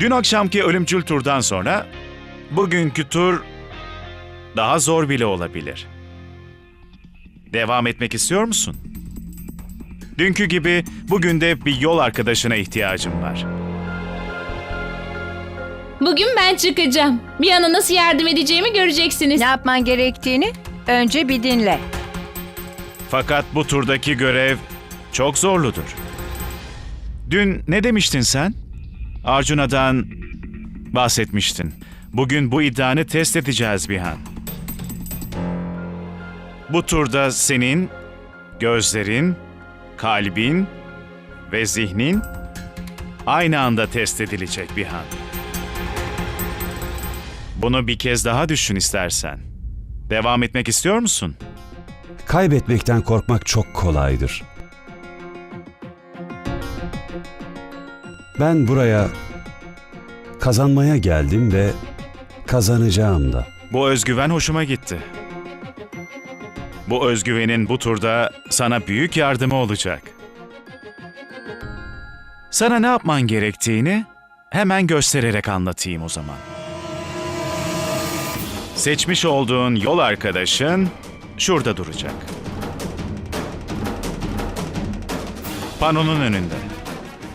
Dün akşamki ölümcül turdan sonra bugünkü tur daha zor bile olabilir. Devam etmek istiyor musun? Dünkü gibi bugün de bir yol arkadaşına ihtiyacım var. Bugün ben çıkacağım. Bir yana nasıl yardım edeceğimi göreceksiniz. Ne yapman gerektiğini önce bir dinle. Fakat bu turdaki görev çok zorludur. Dün ne demiştin sen? Arjuna'dan bahsetmiştin. Bugün bu iddianı test edeceğiz Bihan. Bu turda senin gözlerin, kalbin ve zihnin aynı anda test edilecek Bihan. Bunu bir kez daha düşün istersen. Devam etmek istiyor musun? Kaybetmekten korkmak çok kolaydır. Ben buraya kazanmaya geldim ve kazanacağım da. Bu özgüven hoşuma gitti. Bu özgüvenin bu turda sana büyük yardımı olacak. Sana ne yapman gerektiğini hemen göstererek anlatayım o zaman. Seçmiş olduğun yol arkadaşın şurada duracak. Panonun önünde.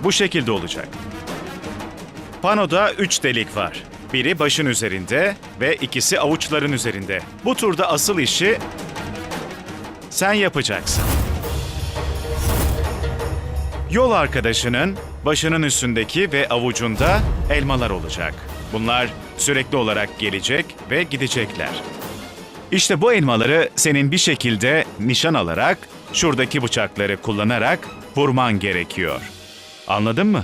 Bu şekilde olacak. Panoda üç delik var. Biri başın üzerinde ve ikisi avuçların üzerinde. Bu turda asıl işi sen yapacaksın. Yol arkadaşının başının üstündeki ve avucunda elmalar olacak. Bunlar sürekli olarak gelecek ve gidecekler. İşte bu elmaları senin bir şekilde nişan alarak şuradaki bıçakları kullanarak vurman gerekiyor. Anladın mı?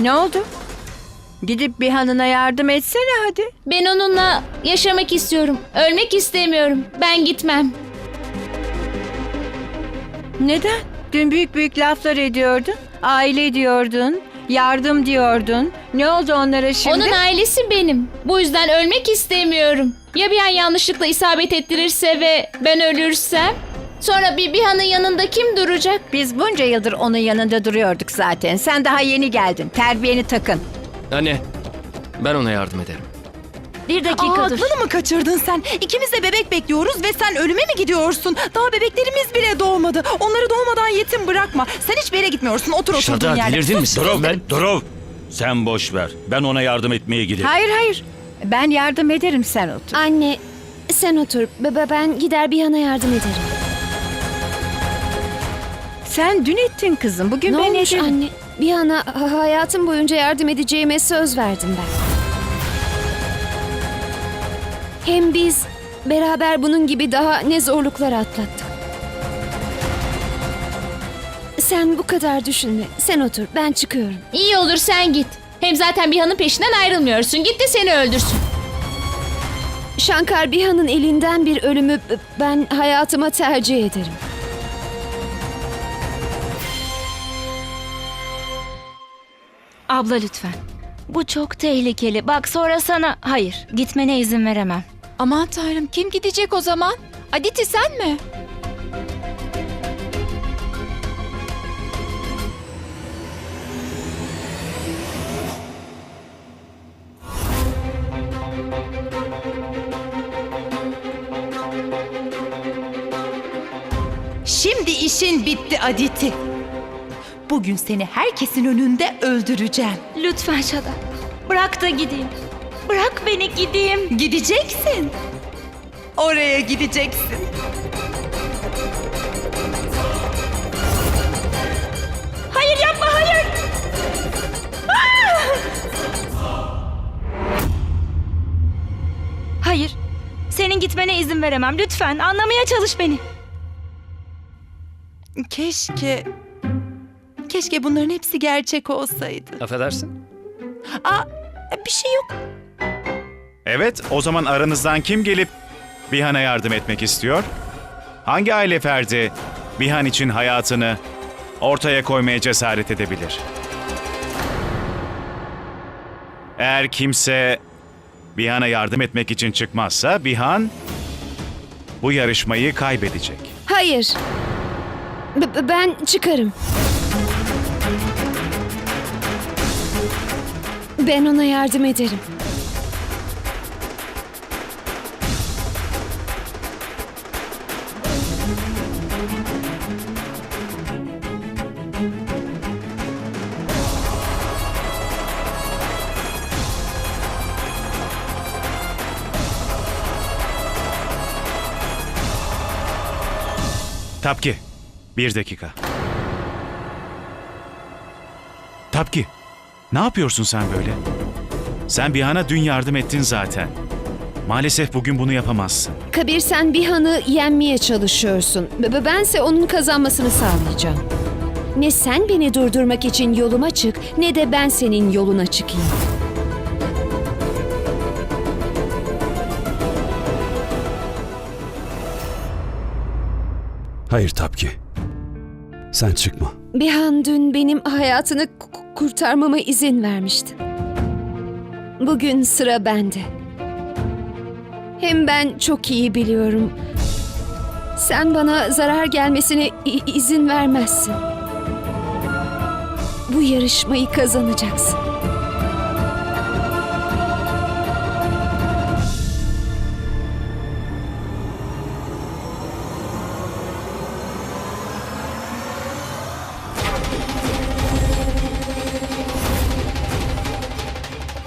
Ne oldu? Gidip bir hanına yardım etsene hadi. Ben onunla yaşamak istiyorum. Ölmek istemiyorum. Ben gitmem. Neden? Dün büyük büyük laflar ediyordun. Aile diyordun. Yardım diyordun. Ne oldu onlara şimdi? Onun ailesi benim. Bu yüzden ölmek istemiyorum. Ya bir an yanlışlıkla isabet ettirirse ve ben ölürsem? Sonra bir Bihan'ın yanında kim duracak? Biz bunca yıldır onun yanında duruyorduk zaten. Sen daha yeni geldin. Terbiyeni takın. Anne, ben ona yardım ederim. Bir Aa, dakika dur. aklını mı kaçırdın sen? İkimiz de bebek bekliyoruz ve sen ölüme mi gidiyorsun? Daha bebeklerimiz bile doğmadı. Onları doğmadan yetim bırakma. Sen hiçbir yere gitmiyorsun. Otur oturduğun Şada yerde. delirdin mi sen? Durov, Ben... Durov. Sen boş ver. Ben ona yardım etmeye giderim. Hayır hayır. Ben yardım ederim sen otur. Anne sen otur. Baba ben gider bir yana yardım ederim. Sen dün ettin kızım. Bugün ne ben olmuş ederim. anne? Bir yana ha- hayatım boyunca yardım edeceğime söz verdim ben. Hem biz beraber bunun gibi daha ne zorluklar atlattık. Sen bu kadar düşünme. Sen otur. Ben çıkıyorum. İyi olur sen git. Hem zaten Bihan'ın peşinden ayrılmıyorsun. Git de seni öldürsün. Shankar Biha'nın elinden bir ölümü ben hayatıma tercih ederim. Abla lütfen. Bu çok tehlikeli. Bak sonra sana... Hayır, gitmene izin veremem. Aman tanrım kim gidecek o zaman? Aditi sen mi? Şimdi işin bitti Aditi. Bugün seni herkesin önünde öldüreceğim. Lütfen Şada. Bırak da gideyim. Bırak beni gideyim. Gideceksin. Oraya gideceksin. Hayır yapma, hayır. Ah! Hayır. Senin gitmene izin veremem. Lütfen anlamaya çalış beni. Keşke... Keşke bunların hepsi gerçek olsaydı. Affedersin? Aa, bir şey yok. Evet, o zaman aranızdan kim gelip Bihan'a yardım etmek istiyor? Hangi aile ferdi Bihan için hayatını ortaya koymaya cesaret edebilir. Eğer kimse Bihan'a yardım etmek için çıkmazsa Bihan bu yarışmayı kaybedecek. Hayır. B- ben çıkarım. Ben ona yardım ederim. Tapki, bir dakika. Tapki, ne yapıyorsun sen böyle? Sen Bihan'a dün yardım ettin zaten. Maalesef bugün bunu yapamazsın. Kabir sen Bihan'ı yenmeye çalışıyorsun. B- bense onun kazanmasını sağlayacağım. Ne sen beni durdurmak için yoluma çık ne de ben senin yoluna çıkayım. Hayır Tapki. Sen çıkma. Bihan dün benim hayatını kurtarmama izin vermişti. Bugün sıra bende. Hem ben çok iyi biliyorum. Sen bana zarar gelmesine izin vermezsin. Bu yarışmayı kazanacaksın.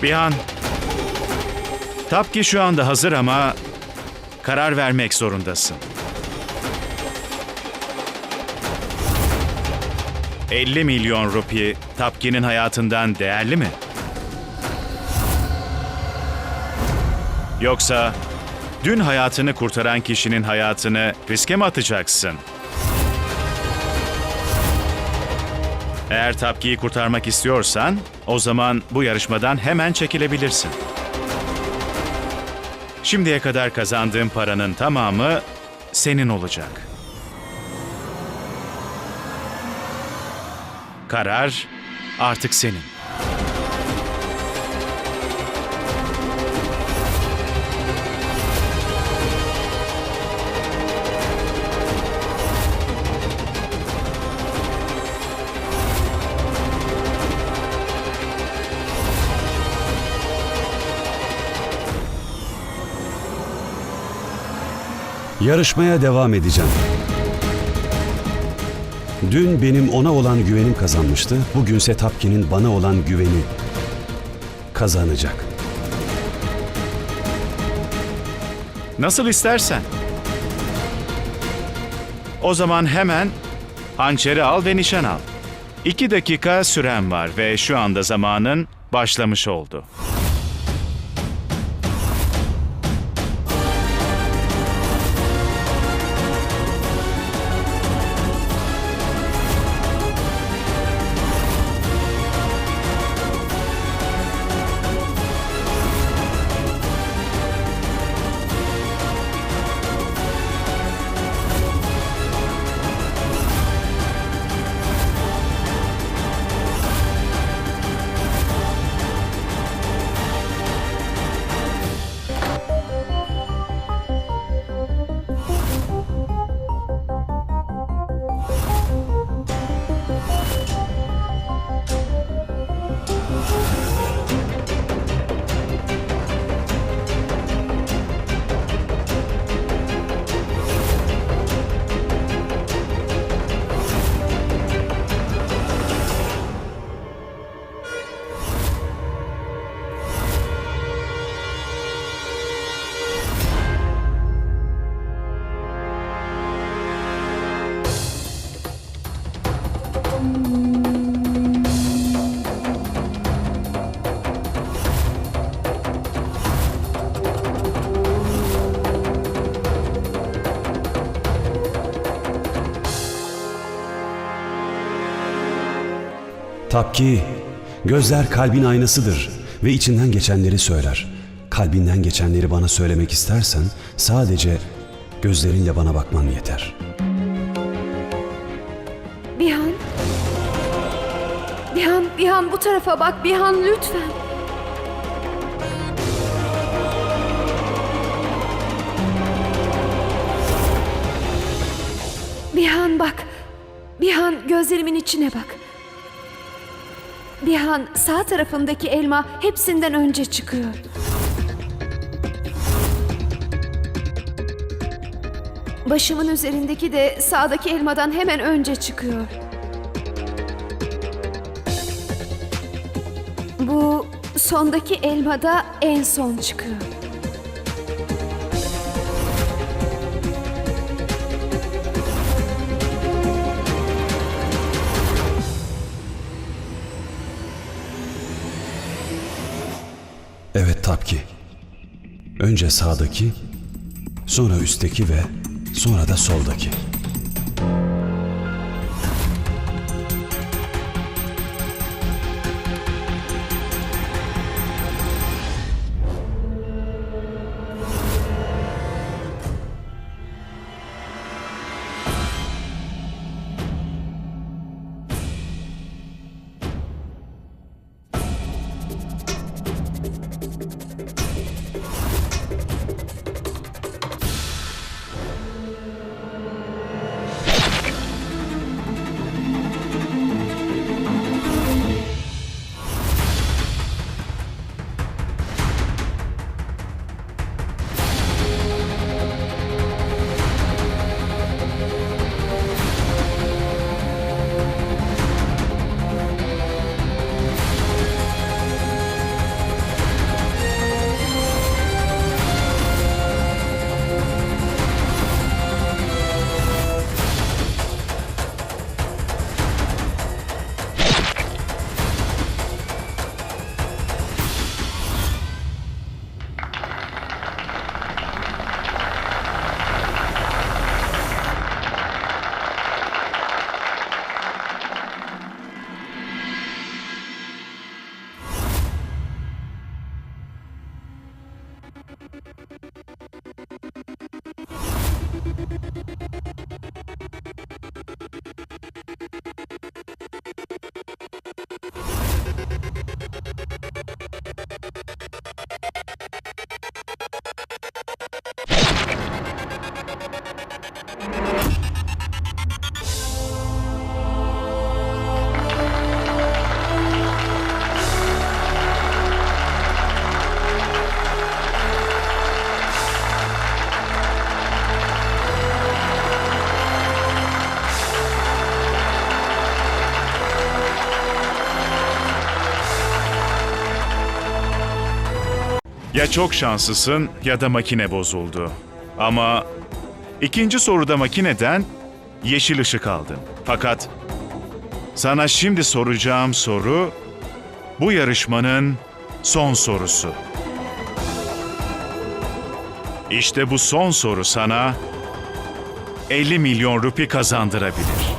Bihan, Tapki şu anda hazır ama karar vermek zorundasın. 50 milyon rupi Tapki'nin hayatından değerli mi? Yoksa dün hayatını kurtaran kişinin hayatını riske mi atacaksın? Eğer Tapki'yi kurtarmak istiyorsan o zaman bu yarışmadan hemen çekilebilirsin. Şimdiye kadar kazandığın paranın tamamı senin olacak. Karar artık senin. Yarışmaya devam edeceğim. Dün benim ona olan güvenim kazanmıştı. Bugünse Tapki'nin bana olan güveni kazanacak. Nasıl istersen. O zaman hemen hançeri al ve nişan al. İki dakika süren var ve şu anda zamanın başlamış oldu. Tapki, gözler kalbin aynasıdır ve içinden geçenleri söyler. Kalbinden geçenleri bana söylemek istersen sadece gözlerinle bana bakman yeter. Bihan. Bihan, Bihan bu tarafa bak. Bihan lütfen. Bihan bak. Bihan gözlerimin içine bak. Bihan sağ tarafımdaki elma hepsinden önce çıkıyor. Başımın üzerindeki de sağdaki elmadan hemen önce çıkıyor. Bu sondaki elma da en son çıkıyor. Evet Tapki. Önce sağdaki, sonra üstteki ve sonra da soldaki. Ya çok şanslısın ya da makine bozuldu. Ama ikinci soruda makineden yeşil ışık aldın. Fakat sana şimdi soracağım soru bu yarışmanın son sorusu. İşte bu son soru sana 50 milyon rupi kazandırabilir.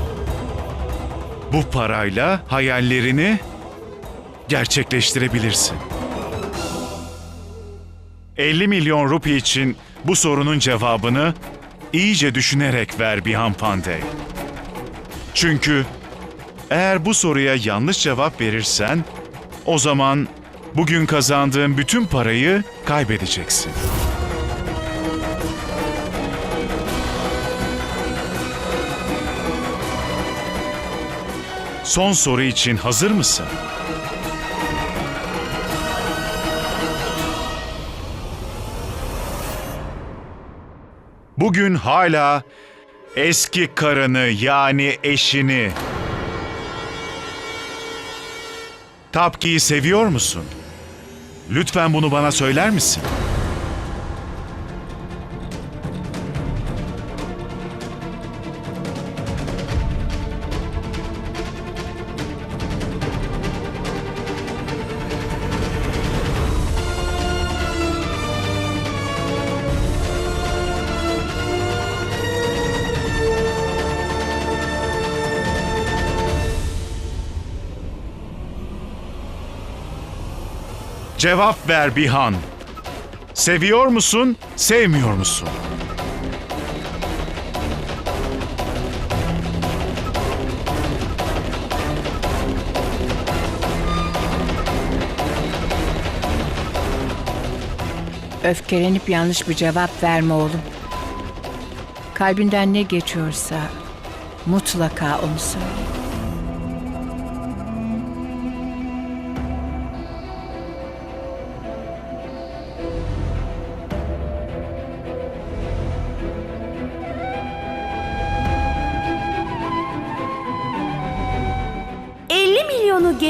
Bu parayla hayallerini gerçekleştirebilirsin. 50 milyon rupi için bu sorunun cevabını iyice düşünerek ver Bihan Pandey. Çünkü eğer bu soruya yanlış cevap verirsen o zaman bugün kazandığın bütün parayı kaybedeceksin. Son soru için hazır mısın? Bugün hala eski karını yani eşini Tapki'yi seviyor musun? Lütfen bunu bana söyler misin? Cevap ver Bihan. Seviyor musun, sevmiyor musun? Öfkelenip yanlış bir cevap verme oğlum. Kalbinden ne geçiyorsa mutlaka onu söyle.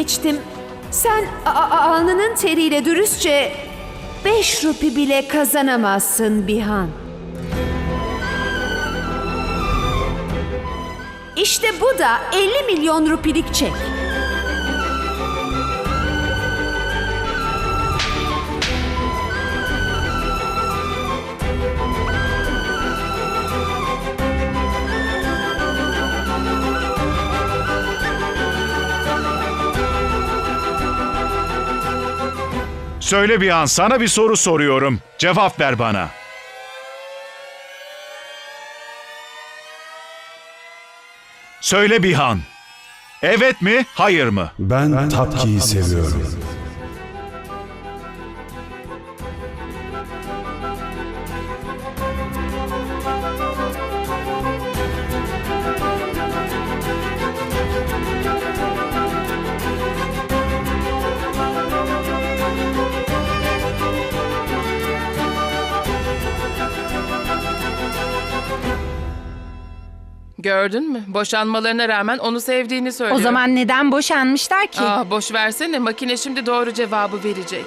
Geçtim. Sen alnının teriyle dürüstçe 5 rupi bile kazanamazsın Bihan. İşte bu da 50 milyon rupilik çek. Söyle bir an sana bir soru soruyorum. Cevap ver bana. Söyle Bihan. Evet mi, hayır mı? Ben, Tapki'yi seviyorum. Gördün mü? Boşanmalarına rağmen onu sevdiğini söylüyor. O zaman neden boşanmışlar ki? Ah boş versene makine şimdi doğru cevabı verecek.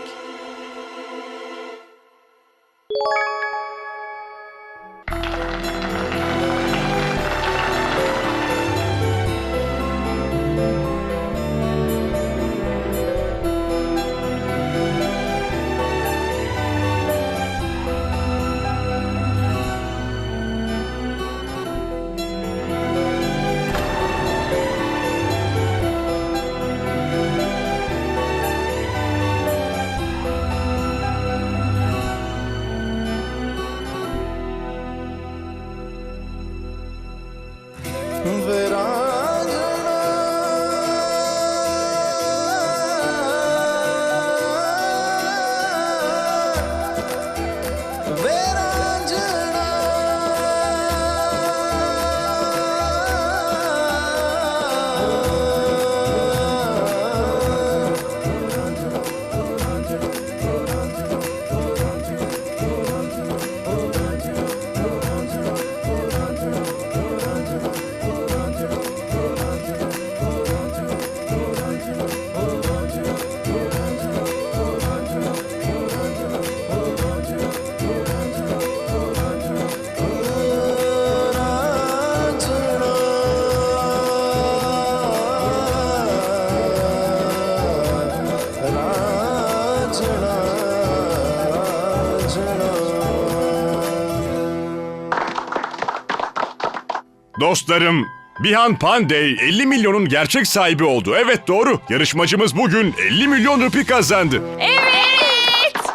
Dostlarım, Bihan Pandey 50 milyonun gerçek sahibi oldu. Evet doğru. Yarışmacımız bugün 50 milyon rupi kazandı. Evet!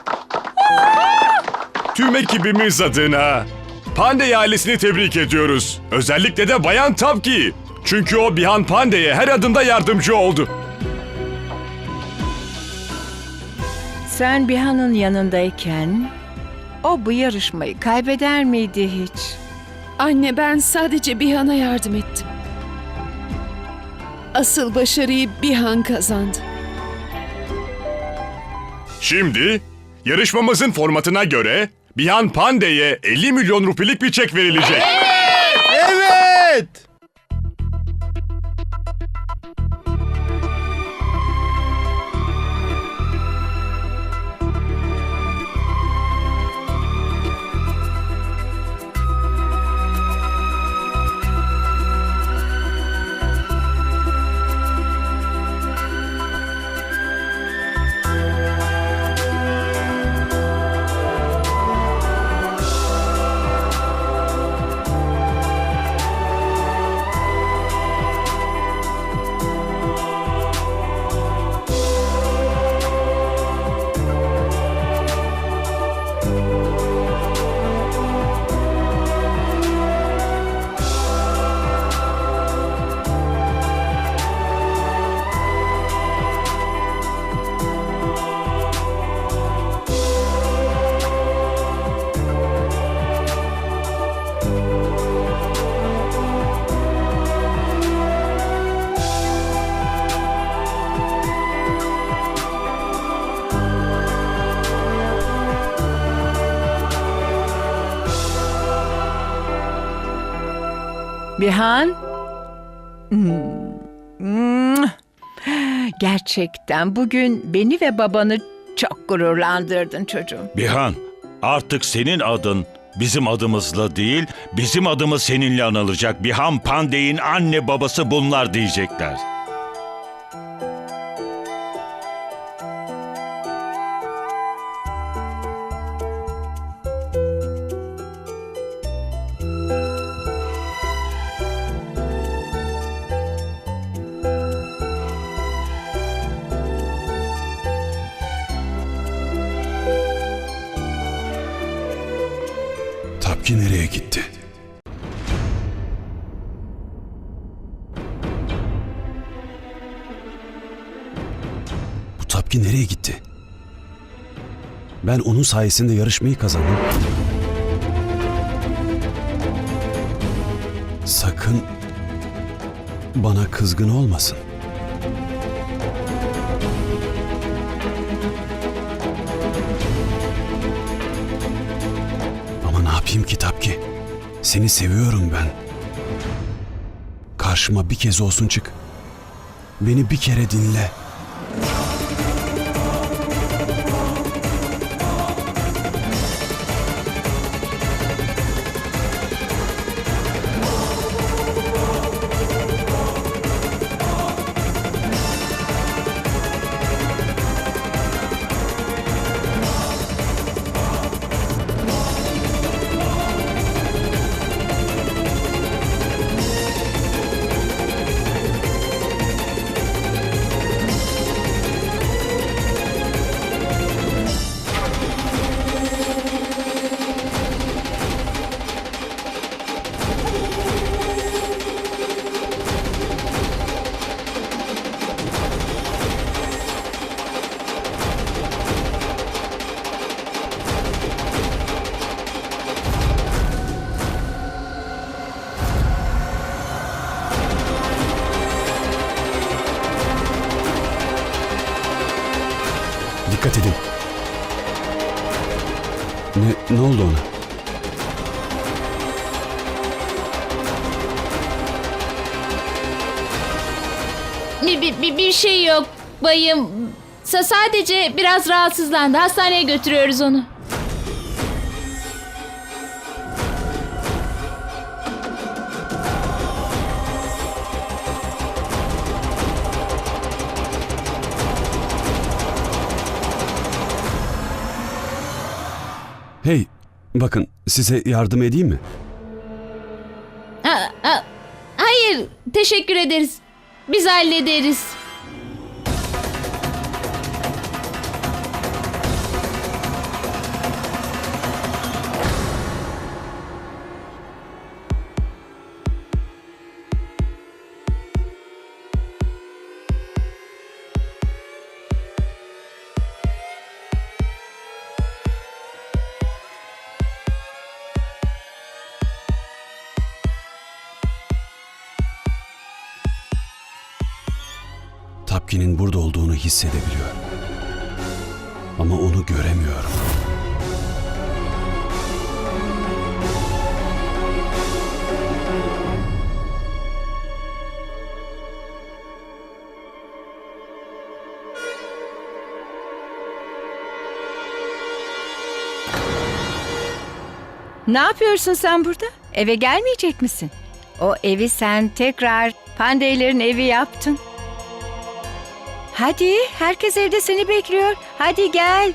Tüm ekibimiz adına Pandey ailesini tebrik ediyoruz. Özellikle de Bayan Tapki. Çünkü o Bihan Pandey'e her adımda yardımcı oldu. Sen Bihan'ın yanındayken o bu yarışmayı kaybeder miydi hiç? Anne ben sadece Bihan'a yardım ettim. Asıl başarıyı Bihan kazandı. Şimdi yarışmamızın formatına göre Bihan Pandey'e 50 milyon rupilik bir çek verilecek. Evet! Bihan. Hmm. Gerçekten bugün beni ve babanı çok gururlandırdın çocuğum. Bihan, artık senin adın bizim adımızla değil, bizim adımız seninle anılacak. Bihan Pandey'in anne babası bunlar diyecekler. Tapki nereye gitti? Bu Tapki nereye gitti? Ben onun sayesinde yarışmayı kazandım. Sakın bana kızgın olmasın. Seni seviyorum ben. Karşıma bir kez olsun çık. Beni bir kere dinle. Dikkat edin. Ne, ne oldu ona? Bir, bir, bir, şey yok bayım. Sa- sadece biraz rahatsızlandı. Hastaneye götürüyoruz onu. Bakın size yardım edeyim mi? Ha, ha, hayır, teşekkür ederiz. Biz hallederiz. Hissedebiliyorum. Ama onu göremiyorum. Ne yapıyorsun sen burada? Eve gelmeyecek misin? O evi sen tekrar pandeylerin evi yaptın. Hadi herkes evde seni bekliyor. Hadi gel.